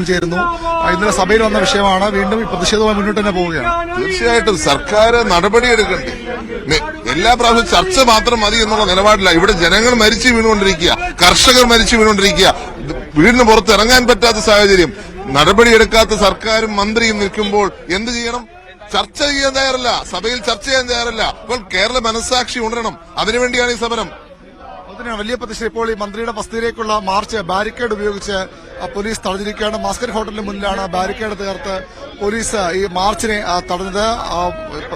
ചേരുന്നു ഇന്നലെ സഭയിൽ വന്ന വിഷയമാണ്. വീണ്ടും ഈ പ്രതിഷേധവുമായി മുന്നോട്ട് തന്നെ പോവുകയാണ്. തീർച്ചയായിട്ടും സർക്കാർ നടപടിയെടുക്കണ്ടേ എല്ലാ പ്രാവശ്യവും ചർച്ച മാത്രം മതി എന്നുള്ള നിലപാടില്ല. ഇവിടെ ജനങ്ങൾ മരിച്ചു വീണുകൊണ്ടിരിക്കുക. കർഷകർ മരിച്ചു വീണുകൊണ്ടിരിക്കുക. വീടിന് പുറത്ത് ഇറങ്ങാൻ പറ്റാത്ത സാഹചര്യം. നടപടിയെടുക്കാത്ത സർക്കാരും മന്ത്രിയും നിൽക്കുമ്പോൾ എന്ത് ചെയ്യണം? ചർച്ച ചെയ്യാൻ തയ്യാറല്ല. സഭയിൽ ചർച്ച ചെയ്യാൻ തയ്യാറല്ല. അപ്പോൾ കേരള മനസ്സാക്ഷി ഉണരണം. അതിനുവേണ്ടിയാണ് ഈ സമരം. അതിനാണ് വലിയ പ്രതിഷേധം. ഇപ്പോൾ ഈ മന്ത്രിയുടെ വസതിയിലേക്കുള്ള മാർച്ച് ബാരിക്കേഡ് ഉപയോഗിച്ച് പോലീസ് തടഞ്ഞിരിക്കുകയാണ്. മാസ്കറ്റ് ഹോട്ടലിന് മുന്നിലാണ് ബാരിക്കേഡ് തീർത്ത് പോലീസ് ഈ മാർച്ചിനെ തടഞ്ഞത്.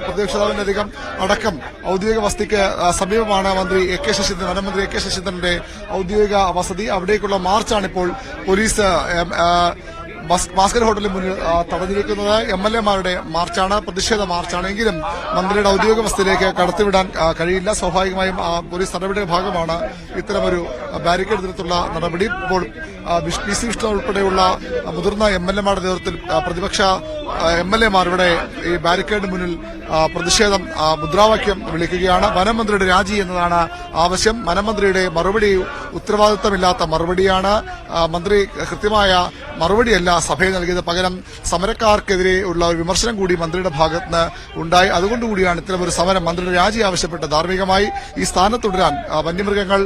പ്രതിപക്ഷതാവിനധികം പ്രതിപക്ഷ അടക്കം ഔദ്യോഗിക വസതിക്ക് സമീപമാണ് മന്ത്രി എ കെ ശശീന്ദ്രൻ വനമന്ത്രി എ കെ ശശീന്ദ്രന്റെ ഔദ്യോഗിക വസതി. അവിടേക്കുള്ള മാർച്ചാണ് ഇപ്പോൾ പോലീസ് എം, ആ, മസ്- മാസ്കറ്റ് ഹോട്ടലിന് മുന്നിൽ തടഞ്ഞിരിക്കുന്നത് എം എൽ എമാരുടെ മാർച്ചാണ് പ്രതിഷേധ മാർച്ചാണ്. എങ്കിലും മന്ത്രിയുടെ ഔദ്യോഗിക കടത്തിവിടാൻ കഴിയില്ല. സ്വാഭാവികമായും പോലീസ് നടപടിയുടെ ഭാഗമാണ് ഇത്തരമൊരു ബാരിക്കേഡ് തരത്തിലുള്ള നടപടി. ഇപ്പോൾ പി സി വിഷ്ണു ഉൾപ്പെടെയുള്ള മുതിർന്ന എം എൽ എമാരുടെ നേതൃത്വത്തിൽ പ്രതിപക്ഷ എം എൽ എമാർ ഇവിടെ ഈ ബാരിക്കേഡിന് മുന്നിൽ പ്രതിഷേധം മുദ്രാവാക്യം വിളിക്കുകയാണ്. വനമന്ത്രിയുടെ രാജി എന്നതാണ് ആവശ്യം. വനമന്ത്രിയുടെ മറുപടി ഉത്തരവാദിത്തമില്ലാത്ത മറുപടിയാണ്. മന്ത്രി കൃത്യമായ മറുപടിയല്ല സഭയിൽ നൽകിയത്. പകരം സമരക്കാർക്കെതിരെ ഉള്ള ഒരു വിമർശനം കൂടി മന്ത്രിയുടെ ഭാഗത്ത് നിന്ന് ഉണ്ടായി. അതുകൊണ്ടുകൂടിയാണ് ഇത്തരം ഒരു സമരം മന്ത്രിയുടെ രാജി ആവശ്യപ്പെട്ട് ധാർമ്മികമായി ഈ സ്ഥാനത്ത് തുടരാൻ വന്യമൃഗങ്ങൾ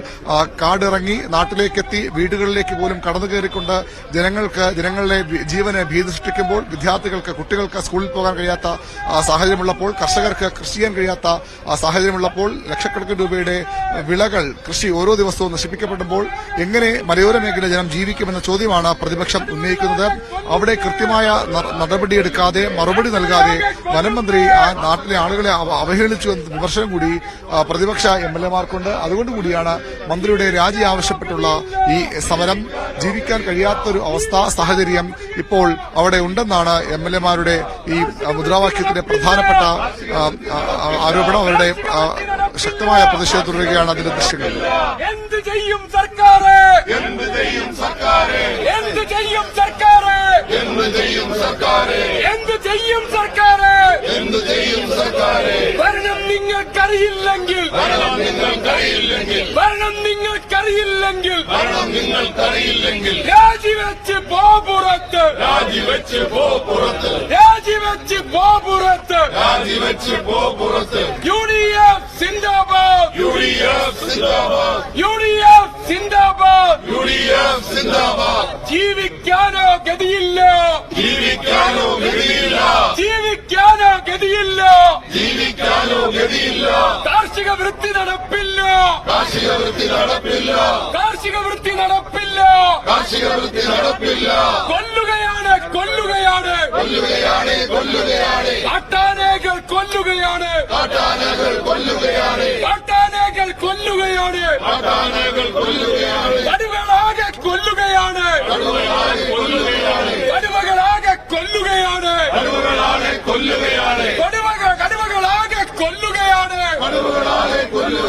കാടിറങ്ങി നാട്ടിലേക്കെത്തി വീടുകളിലേക്ക് പോലും കടന്നു കയറിക്കൊണ്ട് ജനങ്ങൾക്ക് ജനങ്ങളുടെ ജീവന് ഭീതി സൃഷ്ടിക്കുമ്പോൾ വിദ്യാർത്ഥികൾക്ക് കുട്ടികൾക്ക് സ്കൂളിൽ പോകാൻ കഴിയാത്ത സാഹചര്യമുള്ളപ്പോൾ കർഷകർക്ക് കൃഷി ചെയ്യാൻ കഴിയാത്ത സാഹചര്യമുള്ളപ്പോൾ ലക്ഷക്കണക്കിന് രൂപയുടെ വിളകൾ കൃഷി ഓരോ ദിവസവും നശിപ്പിക്കപ്പെടുമ്പോൾ എങ്ങനെ മലയോര മേഖല ജനം ജീവിക്കുമെന്ന ചോദ്യമാണ് പ്രതിപക്ഷം ഉന്നയിക്കുന്നത്. അവിടെ കൃത്യമായ നടപടിയെടുക്കാതെ മറുപടി നൽകാതെ വനം മന്ത്രി ആ നാട്ടിലെ ആളുകളെ അവ- അവഹേളിച്ചു എന്ന വിമർശനം കൂടി പ്രതിപക്ഷ എം എൽ എമാർക്കുണ്ട് അതുകൊണ്ടുകൂടിയാണ് മന്ത്രിയുടെ രാജി ആവശ്യപ്പെട്ടുള്ള ഈ സമരം ജീവിക്കാൻ കഴിയാത്തൊരു അവസ്ഥ സാഹചര്യം ഇപ്പോൾ അവിടെ ഉണ്ടെന്നാണ് എം എൽ എമാരുടെ ഈ മുദ്രാവാക്യത്തിന്റെ പ്രധാനപ്പെട്ട ആരോപണം. അവരുടെ ശക്തമായ പ്രതിഷേധം തുടരുകയാണ് അതിന്റെ ദൃശ്യങ്ങൾ. എന്ത് ചെയ്യും സർക്കാർ എന്ത് ചെയ്യും സർക്കാരെ? എന്ത് ചെയ്യും സർക്കാര്? എന്ത് ചെയ്യും സർക്കാരെ? എന്ത് ചെയ്യും സർക്കാര്? എന്ത് ചെയ്യും സർക്കാരെ? ഭരണം നിങ്ങൾക്കറിയില്ലെങ്കിൽ ഭരണം നിങ്ങൾക്കറിയില്ലെങ്കിൽ ഭരണം നിങ്ങൾക്കറിയില്ലെങ്കിൽ ഭരണം നിങ്ങൾക്കറിയില്ലെങ്കിൽ രാജിവെച്ച് പോ പുറത്ത്. രാജിവെച്ച് പോ പുറത്ത്. രാജിവെച്ച് പോ പുറത്ത്. രാജിവെച്ച് പോ പുറത്ത്. യു ഡി എഫ് സിന്ദാബാദ്. യു ഡി എഫ് സിന്ദാബാദ്. യു ഡി എഫ് സിന്ദാബാദ്. യു ഡി എഫ് സിന്ദാബാദ്. ജീവിക്കാനോ ഗതിയില്ല. ഗതിയില്ല. ജീവിക്കാനോ ഗതിയില്ല. കാർഷിക വൃത്തി നടപ്പില്ല. കാർഷിക വൃത്തി നടപ്പില്ല. കാർഷിക വൃത്തി നടപ്പില്ല. കാർഷിക വൃത്തി നടപ്പില്ല. കൊല്ലുകയാണ് കൊല്ലുകയാണ്. കൊല്ലുകയാണ് കൊല്ലുകയാണ്. കാട്ടാനകൾ കൊല്ലുകയാണ്. കാട്ടാനകൾ കൊല്ലുകയാണ്. കാട്ടാനകൾ കൊല്ലുകയാണ്. കാട്ടാനകൾ കൊല്ലുകയാണ്. കടുകളാകെ കൊല്ലുകയാണ്. കടുകളാകെ കൊല്ലുകയാണ്. കടുവകളാകെ കൊല്ലുകയാണ്. കടുവകളാകെ കൊല്ലുകയാണ്. করি